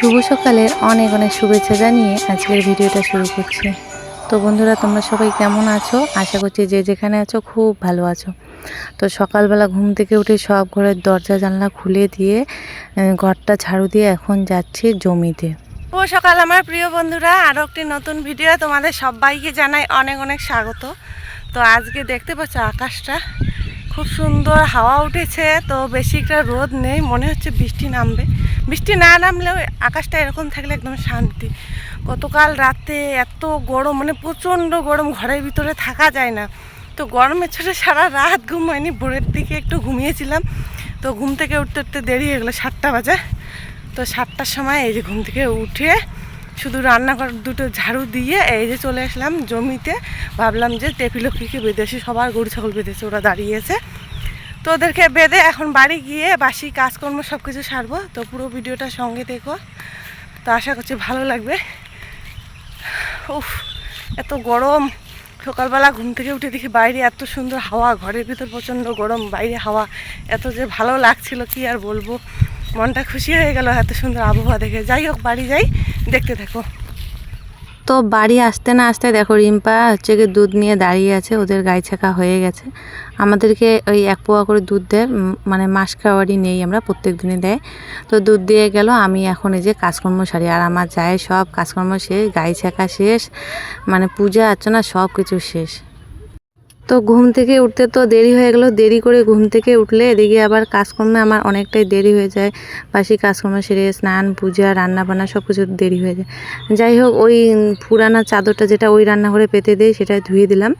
শুভ সকালের অনেক অনেক শুভেচ্ছা জানিয়ে আজকের ভিডিওটা শুরু করছি। তো বন্ধুরা, তোমরা সবাই কেমন আছো? আশা করছি যে যেখানে আছো খুব ভালো আছো। তো সকালবেলা ঘুম থেকে উঠে সব ঘরের দরজা, জানলা খুলে দিয়ে ঘরটা ঝাড়ু দিয়ে এখন যাচ্ছি জমিতে। ও সকাল আমার প্রিয় বন্ধুরা আরও একটি নতুন ভিডিও তোমাদের সবাইকে জানাই অনেক অনেক স্বাগত। তো আজকে দেখতে পাচ্ছ আকাশটা খুব সুন্দর, হাওয়া উঠেছে, তো বেশি একটা রোদ নেই, মনে হচ্ছে বৃষ্টি নামবে। বৃষ্টি না নামলেও আকাশটা এরকম থাকলে একদম শান্তি। গতকাল রাতে এত গরম মানে প্রচণ্ড গরম, ঘরের ভিতরে থাকা যায় না। তো গরমের ছোটো সারা রাত ঘুম হয়নি ভোরের দিকে একটু ঘুমিয়েছিলাম। তো ঘুম থেকে উঠতে উঠতে দেরি হয়ে গেলো সাতটা বাজে। তো সাতটার সময় এই যে ঘুম থেকে উঠে শুধু রান্নাঘর দুটো ঝাড়ু দিয়ে এই যে চলে আসলাম জমিতে। ভাবলাম যে টেপিলক্ষীকে বেঁধেছি সবার গরু, ছাগল বেঁধেছে, ওরা দাঁড়িয়েছে তো ওদেরকে বেঁধে এখন বাড়ি গিয়ে বাসি কাজকর্ম সব কিছু সারবো। তো পুরো ভিডিওটা সঙ্গে দেখো তো আশা করছি ভালো লাগবে। উফ, এত গরম। সকালবেলা ঘুম থেকে উঠে দেখি বাইরে এত সুন্দর হাওয়া, ঘরের ভিতর প্রচণ্ড গরম, বাইরে হাওয়া। এত যে ভালো লাগছিল, কি আর বলব? মনটা খুশি হয়ে গেল এত সুন্দর আবহাওয়া দেখে। যাই হোক, বাড়ি যাই, দেখতে থাকো। তো বাড়ি আসতে না আসতে দেখো রিম্পা হচ্ছে গিয়ে দুধ নিয়ে দাঁড়িয়ে আছে, ওদের গাই ছাকা হয়ে গেছে। আমাদেরকে ওই এক পোয়া করে দুধ দেয় মানে মাস খাওয়ারই নেই আমরা, প্রত্যেক দিনে দেয়। তো দুধ দিয়ে গেল, আমি এখন এই যে কাজকর্ম সারি, আর আমার যায় সব কাজকর্ম শেষ গাই ছাকা শেষ মানে পূজা অর্চনা সব কিছু শেষ। তো ঘুম থেকে উঠতে তো দেরি হয়ে গেল। দেরি করে ঘুম থেকে উঠলে এদিকে আবার কাজকর্মে আমার অনেকটাই দেরি হয়ে যায়। বাসি কাজকর্ম সেরে স্নান, পূজা রান্না বান্না সব কিছু দেরি হয়ে যায়। যাই হোক, ওই পুরানা চাদরটা যেটা ওই রান্নাঘরে পেতে দেয় সেটা ধুয়ে দিলাম।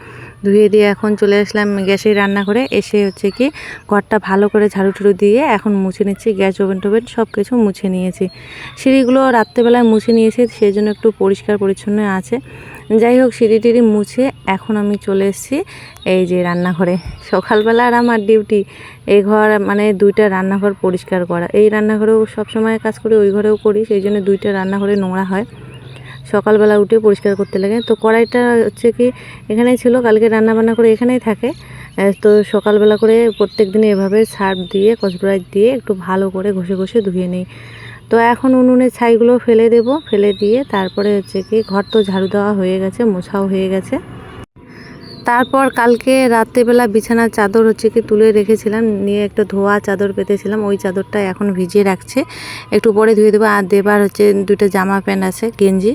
ধুয়ে দিয়ে এখন চলে আসলাম গ্যাসের রান্নাঘরে। এসে হচ্ছে কি ঘরটা ভালো করে ঝাড়ু টুড়ু দিয়ে এখন মুছে নিচ্ছি। গ্যাস, ওভেন টোভেন সব কিছু মুছে নিয়েছি। সিঁড়িগুলো রাত্রেবেলায় মুছে নিয়েছি সেই জন্য একটু পরিষ্কার পরিচ্ছন্ন আছে। যাই হোক সিঁড়ি টিড়ি মুছে এখন আমি চলে এসেছি এই যে রান্নাঘরে। সকালবেলা আর আমার ডিউটি, এই ঘর মানে দুইটা রান্নাঘর পরিষ্কার করা। এই রান্নাঘরেও সবসময় কাজ করি, ওই ঘরেও করি, সেই জন্য দুইটা রান্নাঘরে নোংরা হয়। সকালবেলা উঠে পরিষ্কার করতে লাগে। তো কড়াইটা হচ্ছে কি, এখানেই ছিল, কালকে রান্না বান্না করে এখানেই থাকে। তো সকালবেলা করে প্রত্যেক দিন এভাবে সার্ফ দিয়ে কসব্রাইট দিয়ে একটু ভালো করে ঘষে ঘষে ধুয়ে নিই। তো এখন উনুনে ছাইগুলো ফেলে দেব, ফেলে দিয়ে তারপরে হচ্ছে কি ঘর তো ঝাড়ু দেওয়া হয়ে গেছে, মোছাও হয়ে গেছে। তারপর কালকে রাত্রেবেলা বিছানার চাদর হচ্ছে কি তুলে রেখেছিলাম, নিয়ে একটা ধোয়া চাদর পেতেছিলাম, ওই চাদরটা এখন ভিজিয়ে রাখছে। একটু পরে ধুয়ে দেবো, আর দেবার হচ্ছে দুটো জামা প্যান্ট আছে, গেঞ্জি।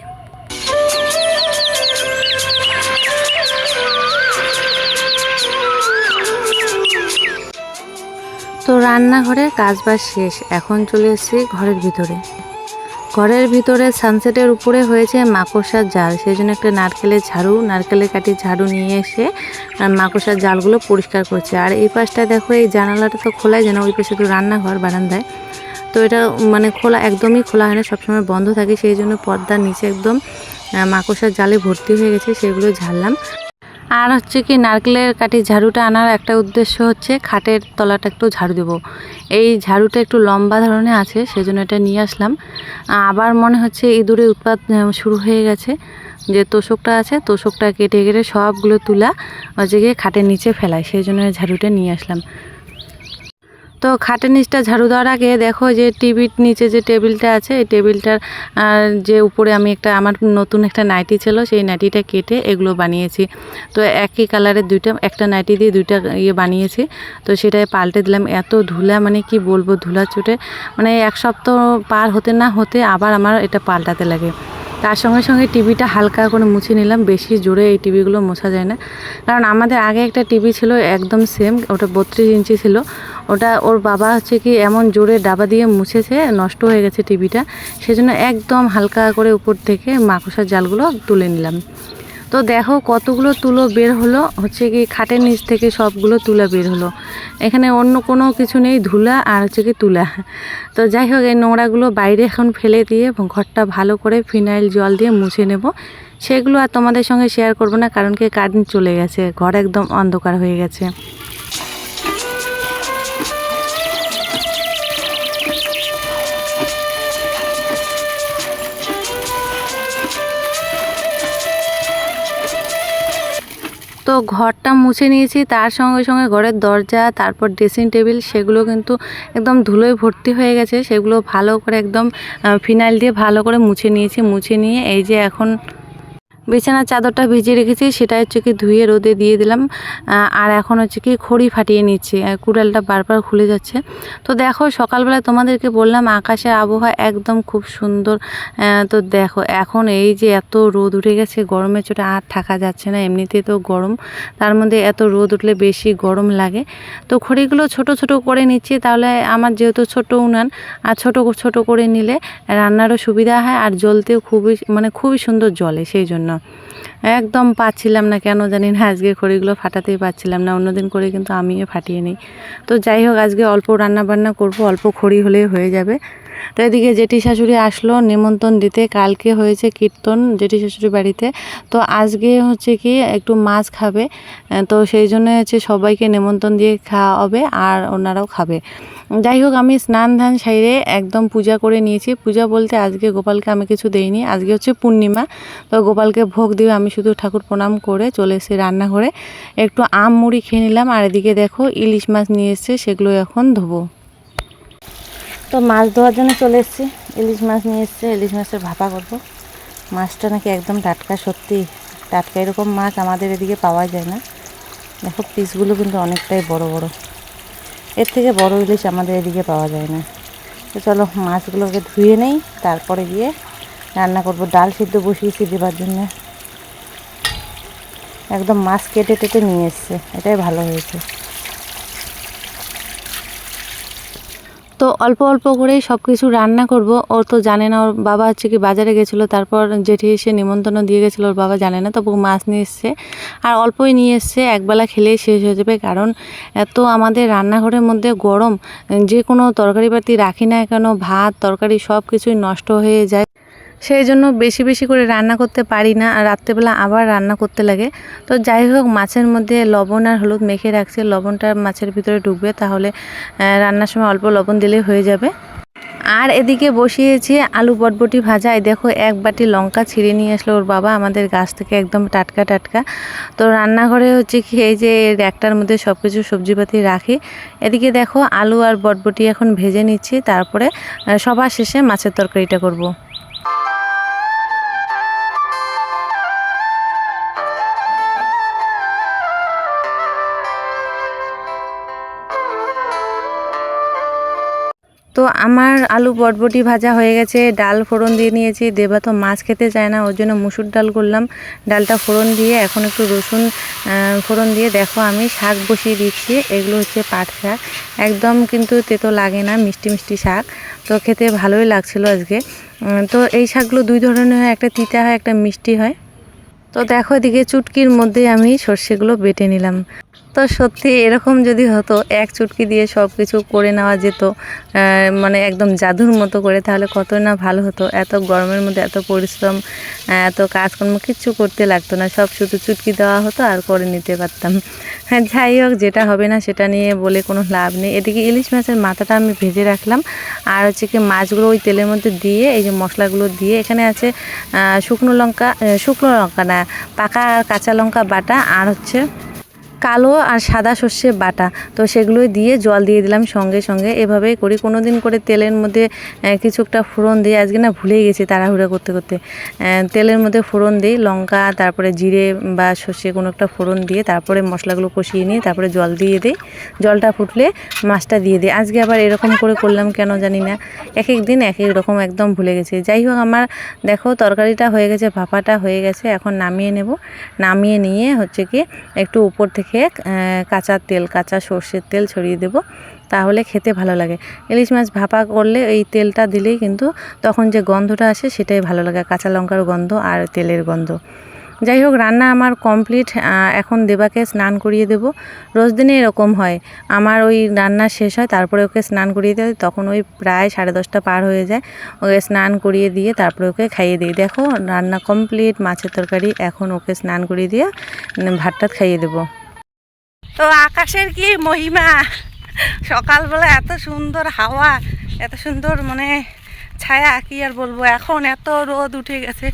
তো রান্নাঘরে কাজ বাজ শেষ, এখন চলে এসেছি ঘরের ভিতরে। ঘরের ভিতরে সানসেটের উপরে হয়েছে মাকড়সার জাল সেই জন্য একটা নারকেলের ঝাড়ু, নারকেলের কাঠি ঝাড়ু নিয়ে এসে মাকড়সার জালগুলো পরিষ্কার করছে। আর এই পাশটা দেখো, এই জানালাটা তো খোলাই যেন ওই পাশে তো রান্নাঘর বারান্দায়। তো এটা মানে খোলা, একদমই খোলা হয় না, সবসময় বন্ধ থাকে, সেই জন্য পর্দার নিচে একদম মাকড়সার জালে ভর্তি হয়ে গেছে, সেগুলো ঝাড়লাম। আর হচ্ছে কি নারকেলের কাঠি ঝাড়ুটা আনার একটা উদ্দেশ্য হচ্ছে খাটের তলাটা একটু ঝাড়ু দেবো। এই ঝাড়ুটা একটু লম্বা ধরনের আছে, সেজন্য এটা নিয়ে আসলাম। আবার মনে হচ্ছে ইঁদুরে উৎপাত শুরু হয়ে গেছে। যে তোষকটা আছে, তোষকটা কেটে কেটে সবগুলো তুলা হচ্ছে গিয়ে খাটের নিচে ফেলায় সেই জন্য ঝাড়ুটা নিয়ে আসলাম। তো খাটের নিচটা ঝাড়ু দেওয়ার আগে দেখো যে টিভির নিচে যে টেবিলটা আছে, এই টেবিলটার যে উপরে আমি একটা, আমার নতুন একটা নাইটি ছিল, সেই নাইটিটা কেটে এগুলো বানিয়েছি। তো একই কালারের দুইটা, একটা নাইটি দিয়ে দুইটা ইয়ে বানিয়েছি। তো সেটাই পাল্টে দিলাম। এত ধুলা মানে কি বলব, ধুলা চুটে। মানে এক সপ্তাহ পার হতে না হতে আবার আমার এটা পাল্টাতে লাগে। তার সঙ্গে সঙ্গে টিভিটা হালকা করে মুছে নিলাম। বেশি জোরে এই টিভিগুলো মোছা যায় না। কারণ আমাদের আগে একটা টিভি ছিল, একদম সেম ওটা বত্রিশ ইঞ্চি ছিল। ওটা ওর বাবা হচ্ছে কি এমন জোরে ডাবা দিয়ে মুছেছে, নষ্ট হয়ে গেছে টিভিটা। সেজন্য একদম হালকা করে উপর থেকে মাকড়সার জালগুলো তুলে নিলাম। তো দেখো কতগুলো তুলো বের হলো, হচ্ছে কি খাটের নিচ থেকে সবগুলো তুলা বের হলো। এখানে অন্য কোনো কিছু নেই, ধুলা আর হচ্ছে কি তুলা। তো যাই হোক, এই নোংরাগুলো বাইরে এখন ফেলে দিয়ে ঘরটা ভালো করে ফিনাইল জল দিয়ে মুছে নেব। সেগুলো আর তোমাদের সঙ্গে শেয়ার করব না, কারণ কি কারেন্ট চলে গেছে, ঘর একদম অন্ধকার হয়ে গেছে। তো ঘরটা মুছে নিয়েছি, তার সঙ্গে সঙ্গে ঘরের দরজা, তারপর ড্রেসিং টেবিল সেগুলো কিন্তু একদম ধুলোয় ভর্তি হয়ে গেছে। সেগুলো ভালো করে একদম ফিনাইল দিয়ে ভালো করে মুছে নিয়েছি। মুছে নিয়ে এই যে এখন বিছানার চাদরটা ভিজিয়ে রেখেছি সেটা হচ্ছে কি ধুয়ে রোদে দিয়ে দিলাম। আর এখন হচ্ছে কি খড়ি ফাটিয়ে নিচ্ছি কুড়ালটা বারবার খুলে যাচ্ছে। তো দেখো সকালবেলা তোমাদেরকে বললাম, আকাশের আবহাওয়া একদম খুব সুন্দর। তো দেখো, এখন এই যে এত রোদ উঠে গেছে, গরমের চোটে আর থাকা যাচ্ছে না এমনিতে তো গরম। তার মধ্যে এত রোদ উঠলে বেশি গরম লাগে। তো খড়িগুলো ছোট ছোট করে নিচ্ছি, তাহলে আমার যেহেতু ছোট উনান, আর ছোট ছোট করে নিলে রান্নারও সুবিধা হয়, আর জ্বলতেও খুবই মানে খুবই সুন্দর জলে সেই জন্য। একদম পাচ্ছিলাম না, কেন জানি না আজকে খড়িগুলো ফাটাতেই পাচ্ছিলাম না, অন্যদিন করে কিন্তু আমিও ফাটিয়ে নিই। তো যাই হোক, আজকে অল্প রান্না বান্না করব, অল্প খড়ি হলেই হয়ে যাবে। তো এদিকে জেঠি শাশুড়ি আসলো, নিমন্ত্রণ দিতে। কালকে হয়েছে কীর্তন জেঠি শাশুড়ি বাড়িতে। তো আজকে হচ্ছে কি একটু মাছ খাবে তো সেই জন্য হচ্ছে সবাইকে নিমন্ত্রণ দিয়ে খাওয়া হবে আর ওনারাও খাবে। যাই হোক, আমি স্নান ধান সাইরে একদম পূজা করে নিয়েছি। পূজা বলতে আজকে গোপালকে আমি কিছু দেইনি, আজকে হচ্ছে পূর্ণিমা। তো গোপালকে ভোগ দিয়ে আমি শুধু ঠাকুর প্রণাম করে চলে এসেছি রান্নাঘরে। একটু আম মুড়ি খেয়ে নিলাম, আর এদিকে দেখো ইলিশ মাছ নিয়ে এসছে, সেগুলো এখন ধোবো। তো মাছ ধোয়ার জন্য চলে এসেছি। ইলিশ মাছ নিয়ে এসছে, ইলিশ মাছের ভাপা করব। মাছটা নাকি একদম টাটকা, সত্যি টাটকা এরকম মাছ আমাদের এদিকে পাওয়া যায় না। দেখো, পিসগুলো কিন্তু অনেকটাই বড় বড়। এর থেকে বড় ইলিশ আমাদের এদিকে পাওয়া যায় না। তো চলো, মাছগুলোকে ধুয়ে নেই, তারপরে গিয়ে রান্না করব। ডাল সিদ্ধ বসিয়েছি দেবার জন্য। একদম মাছ কেটে টেটে নিয়ে এসছে, এটাই ভালো হয়েছে। তো অল্প অল্প করেই সব কিছু রান্না করব। ও তো জানে না, ওর বাবা হচ্ছে কি বাজারে গেছিল, তারপর জেঠি এসে নিমন্ত্রণ দিয়ে গেছিল, ওর বাবা জানে না, তবু মাছ নিয়ে এসছে। আর অল্পই নিয়ে এসছে, একবেলা খেলেই শেষ হয়ে যাবে, কারণ এত আমাদের রান্নাঘরের মধ্যে গরম, যে কোনো তরকারি পাতি রাখি না কেন, ভাত, তরকারি সব কিছুই নষ্ট হয়ে যায়। সেই জন্য বেশি বেশি করে রান্না করতে পারি না আর রাত্রেবেলা আবার রান্না করতে লাগে। তো যাই হোক, মাছের মধ্যে লবণ আর হলুদ মেখে রাখছি। লবণটা মাছের ভিতরে ঢুকবে, তাহলে রান্নার সময় অল্প লবণ দিলেই হয়ে যাবে। আর এদিকে বসিয়েছি আলু বটবটি ভাজা। দেখো, এক বাটি লঙ্কা ছিঁড়ে নিয়ে আসলো ওর বাবা আমাদের গাছ থেকে, একদম টাটকা টাটকা। তো রান্নাঘরে হচ্ছে কি, এই যে একটার মধ্যে সব কিছু সবজিপাতি রাখি। এদিকে দেখো, আলু আর বটবটি এখন ভেজে নিচ্ছি। তারপরে সবার শেষে মাছের তরকারিটা করব। আমার আলু বটবটি ভাজা হয়ে গেছে, ডাল ফোড়ন দিয়ে নিয়েছি। দেবা তো মাছ খেতে চায় না, ওর জন্য মুসুর ডাল করলাম। ডালটা ফোড়ন দিয়ে এখন একটু রসুন ফোড়ন দিয়ে দেখো আমি শাক বসিয়ে দিচ্ছি। এগুলো হচ্ছে পাট শাক। একদম কিন্তু তেতো লাগে না, মিষ্টি মিষ্টি শাক। তো খেতে ভালোই লাগছিল আজকে। তো এই শাকগুলো দুই ধরনের হয়, একটা তিতা হয়, একটা মিষ্টি হয়। তো দেখো এদিকে চুটকির মধ্যে আমি সর্ষেগুলো বেটে নিলাম। তো সত্যি এরকম যদি হতো, এক চুটকি দিয়ে সব কিছু করে নেওয়া যেত মানে একদম জাদুর মতো করে, তাহলে কত না ভালো হতো? এত গরমের মধ্যে এত পরিশ্রম এত কাজকর্ম, কিচ্ছু করতে লাগতো না। সব শুধু চুটকি দেওয়া হতো আর করে নিতে পারতাম। হ্যাঁ যাই হোক, যেটা হবে না সেটা নিয়ে বলে কোনো লাভ নেই। এদিকে ইলিশ মাছের মাথাটা আমি ভেজে রাখলাম। আর হচ্ছে কি মাছগুলো ওই তেলের মধ্যে দিয়ে, এই যে মশলাগুলো দিয়ে, এখানে আছে শুকনো লঙ্কা শুকনো লঙ্কা না, পাকা কাঁচা লঙ্কা বাটা আর হচ্ছে কালো আর সাদা সর্ষে বাটা। তো সেগুলো দিয়ে জল দিয়ে দিলাম সঙ্গে সঙ্গে। এভাবেই করি। কোনো দিন করে তেলের মধ্যে কিছু একটা ফোড়ন দিই আজকে না ভুলেই গেছি তাড়াহুড়া করতে করতে। তেলের মধ্যে ফোড়ন দিই, লঙ্কা, তারপরে জিরে বা সর্ষে কোনো একটা ফোড়ন দিয়ে, তারপরে মশলাগুলো কষিয়ে নিয়ে, তারপরে জল দিয়ে দিই। জলটা ফুটলে মাছটা দিয়ে দিই। আজকে আবার এরকম করে করলাম, কেন জানি না। এক এক দিন এক এক রকম একদম ভুলে গেছি। যাই হোক, আমার দেখো তরকারিটা হয়ে গেছে, ভাপাটা হয়ে গেছে। এখন নামিয়ে নেব। নামিয়ে নিয়ে হচ্ছে কি, একটু উপর থেকে আহ, কাঁচা তেল কাঁচা সর্ষের তেল ছড়িয়ে দেব। তাহলে খেতে ভালো লাগে। ইলিশ মাছ ভাপা করলে এই তেলটা দিলেই কিন্তু তখন যে গন্ধটা আসে সেটাই ভালো লাগে কাঁচা লঙ্কার গন্ধ আর তেলের গন্ধ। যাই হোক রান্না আমার কমপ্লিট। এখন দেবাকে স্নান করিয়ে দেব। রোজ দিনে এরকম হয় আমার ওই রান্না শেষ হয় তারপরে ওকে স্নান করিয়ে দেয় তখন ওই প্রায় সাড়ে দশটা পার হয়ে যায়। ওকে স্নান করিয়ে দিয়ে তারপরে ওকে খাইয়ে দিই। দেখো রান্না কমপ্লিট মাছের তরকারি এখন ওকে স্নান করিয়ে দিয়ে উম, ভাত টাত খাইয়ে দেবো। তো আকাশের কি মহিমা? সকালবেলা এত সুন্দর হাওয়া, এত সুন্দর মানে ছায়া, কি আর বলব? এখন এত রোদ উঠে গেছে,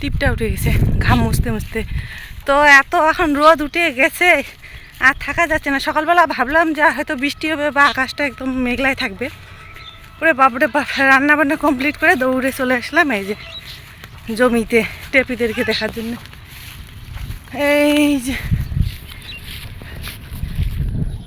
টিপটা উঠে গেছে, ঘাম মুছতে মুছতে। তো এত এখন রোদ উঠে গেছে, আর থাকা যাচ্ছে না। সকালবেলা ভাবলাম যে হয়তো বৃষ্টি হবে বা আকাশটা একদম মেঘলাই থাকবে। পরে বাপরে বাপ রান্না বান্না কমপ্লিট করে দৌড়ে চলে আসলাম এই যে জমিতে, টেপিদেরকে দেখার জন্য। এই যে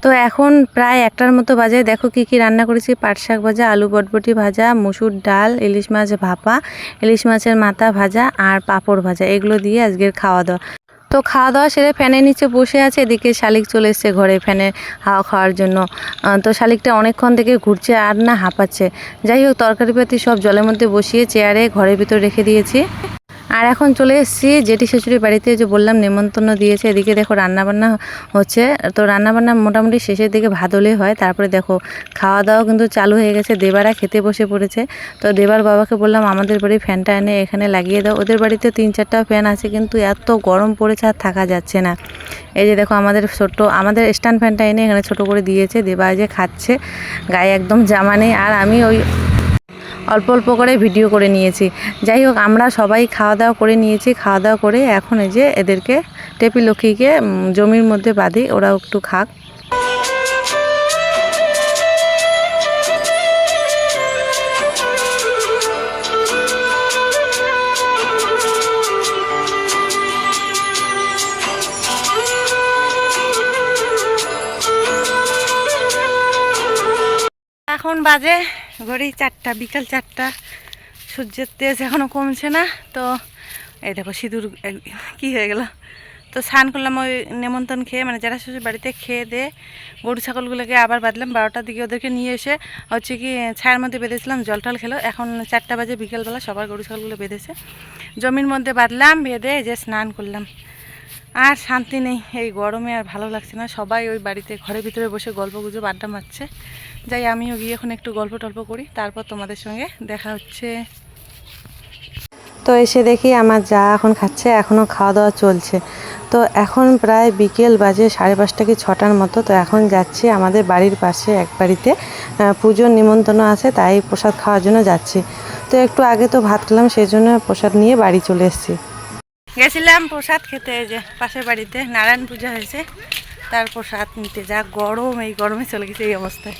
তো এখন প্রায় একটার মতো বাজে। দেখো কি কি রান্না করেছি। পাট শাক ভাজা, আলু বটবটি ভাজা, মুসুর ডাল, ইলিশ মাছ ভাপা, ইলিশ মাছের মাথা ভাজা আর পাঁপড় ভাজা। এগুলো দিয়ে আজকের খাওয়া দাওয়া। তো খাওয়া দাওয়া সেরে ফ্যানের নিচে বসে আছে। এদিকে শালিক চলে এসছে ঘরে ফ্যানে হাওয়া খাওয়ার জন্য। তো শালিকটা অনেকক্ষণ থেকে ঘুরছে আর না হাঁপাচ্ছে। যাই হোক তরকারি পাতি সব জলের মধ্যে বসিয়ে চেয়ারে ঘরের ভিতর রেখে দিয়েছি। আর এখন চলে এসেছি জেঠি শ্বশুরের বাড়িতে, যে বললাম নেমন্তন্ন দিয়েছে। এদিকে দেখো রান্নাবান্না হচ্ছে। তো রান্নাবান্না মোটামুটি শেষের দিকে ভাদলে হয়। তারপরে দেখো খাওয়া দাওয়া কিন্তু চালু হয়ে গেছে। দেবারা খেতে বসে পড়েছে। তো দেবার বাবাকে বললাম, আমাদের বাড়ি ফ্যানটা এনে এখানে লাগিয়ে দাও। ওদের বাড়িতে তিন চারটা ফ্যান আছে, কিন্তু এত গরম পড়েছে আর থাকা যাচ্ছে না। এই যে দেখো আমাদের ছোট্ট, আমাদের স্ট্যান্ড ফ্যানটা এনে এখানে ছোট করে দিয়েছে। দেবা যে খাচ্ছে, গায়ে একদম জামা নেই। আর আমি ওই অল্প অল্প করে ভিডিও করে নিয়েছি। যাই হোক, আমরা সবাই খাওয়া দাওয়া করে নিয়েছি। খাওয়া দাওয়া করে এখন এই যে এদেরকে টেপি লক্ষ্মীকে জমির মধ্যে বাঁধি, ওরাও একটু খাক। এখন বাজে ঘড়ি চারটা, বিকাল চারটা, সূর্যের তেজ এখনও কমছে না। তো এই দেখো সিঁদুর কি হয়ে গেল? তো স্নান করলাম ওই নেমন্তন্ন খেয়ে মানে যারা শ্বশুর বাড়িতে খেয়ে দিয়ে গরু ছাগলগুলোকে আবার বাঁধলাম, বারোটার দিকে ওদেরকে নিয়ে এসে হচ্ছে কি ছায়ার মধ্যে বেঁধেছিলাম, জল টল খেলো। এখন চারটা বাজে, বিকেলবেলা সবার গরু ছাগলগুলো বেঁধেছে। জমির মধ্যে বাঁধলাম, বেঁধে যে স্নান করলাম। আর শান্তি নেই, এই গরমে আর ভালো লাগছে না। সবাই ওই বাড়িতে, ঘরের ভিতরে বসে গল্প গুজব আড্ডা মারছে। যাই আমিও গিয়ে এখন একটু গল্প টল্প করি তারপর তোমাদের সঙ্গে দেখা হচ্ছে। তো এসে দেখি আমার যা এখন খাচ্ছে এখনও খাওয়া দাওয়া চলছে। তো এখন প্রায় বিকেল বাজে সাড়ে পাঁচটা কি ছটার মতো। তো এখন যাচ্ছি আমাদের বাড়ির পাশে এক বাড়িতে। পুজোর নিমন্ত্রণ আছে তাই প্রসাদ খাওয়ার জন্য যাচ্ছি। তো একটু আগে তো ভাত খেলাম সেই জন্য প্রসাদ নিয়ে বাড়ি চলে এসেছি। গেছিলাম প্রসাদ খেতে যে পাশের বাড়িতে। নারায়ণ পূজা হয়েছে তার প্রসাদ নিতে। যা গরম এই গরমে চলে গেছে এই অবস্থায়।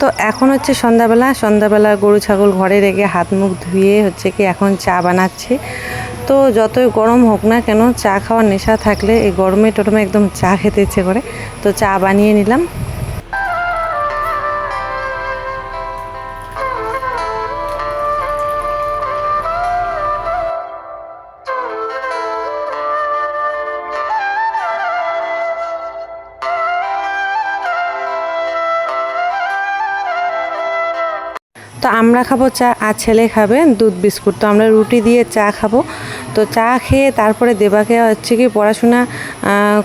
তো এখন হচ্ছে সন্ধ্যাবেলা সন্ধ্যাবেলা গরু, ছাগল ঘরে রেখে হাত মুখ ধুয়ে হচ্ছে কি এখন চা বানাচ্ছি। তো যতই গরম হোক না কেন, চা খাওয়ার নেশা থাকলে এই গরমে টরমে একদম চা খেতে ইচ্ছে করে। তো চা বানিয়ে নিলাম। তো আমরা খাব চা আর ছেলে খাবে দুধ বিস্কুট। তো আমরা রুটি দিয়ে চা খাব। তো চা খেয়ে তারপরে দেবাকে হচ্ছে কি পড়াশোনা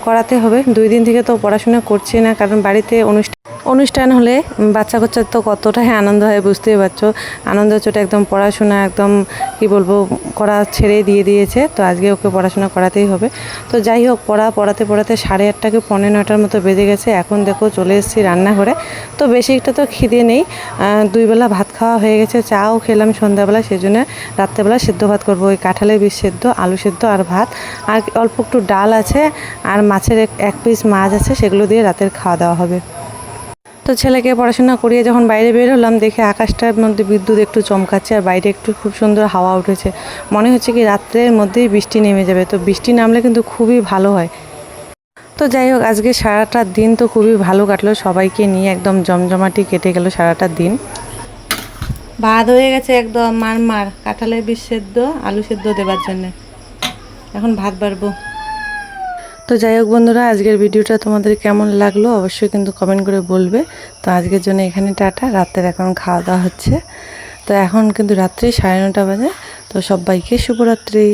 করাতে হবে। দুই দিন থেকে তো পড়াশোনা করছি না, কারণ বাড়িতে অনুষ্ঠান অনুষ্ঠান হলে বাচ্চা কাচ্চার তো কতটাই আনন্দ হয় বুঝতেই পারছ। আনন্দ চোটে একদম পড়াশোনা একদম কি বলব করা ছেড়ে দিয়ে দিয়েছে। তো আজকে ওকে পড়াশোনা করাতেই হবে। তো যাই হোক পড়া পড়াতে পড়াতে সাড়ে আটটাকে পনেরো নটার মতো বেজে গেছে। এখন দেখো চলে এসেছি রান্নাঘরে। তো বেশি একটা তো খিদে নেই। আহ, দুই বেলা ভাত খাওয়া হয়ে গেছে। চাও খেলাম সন্ধ্যাবেলা সেই জন্য রাত্রেবেলা সেদ্ধ ভাত করব। ওই কাঁঠালের বীজ সেদ্ধ আলু সেদ্ধ আর ভাত। আর অল্প একটু ডাল আছে আর মাছের এক পিস মাছ আছে সেগুলো দিয়ে রাতের খাওয়া দাওয়া হবে। তো ছেলেকে পড়াশোনা করিয়ে যখন বাইরে বের হলাম, দেখে আকাশটার মধ্যে বিদ্যুৎ একটু চমকাচ্ছে আর বাইরে একটু খুব সুন্দর হাওয়া উঠেছে। মনে হচ্ছে কি রাত্রের মধ্যেই বৃষ্টি নেমে যাবে। তো বৃষ্টি নামলে কিন্তু খুবই ভালো হয়। তো যাই হোক, আজকে সারাটা দিন তো খুবই ভালো কাটলো। সবাইকে নিয়ে একদম জমজমাটি কেটে গেল সারাটা দিন। ভাত হয়ে গেছে একদম মার মার কাঁঠালের বিষ সেদ্ধ, আলু সেদ্ধ দেবার জন্য। এখন ভাত বাড়বো। তো যাই হোক বন্ধুরা, আজকের ভিডিওটা তোমাদের কেমন লাগল অবশ্যই কিন্তু কমেন্ট করে বলবে। তো আজকের জন্য এখানে টাটা, রাতের এখন খাওয়া দাওয়া হচ্ছে। তো এখন কিন্তু রাত্রি সাড়ে নটা বাজে। তো সবাইকে শুভরাত্রি।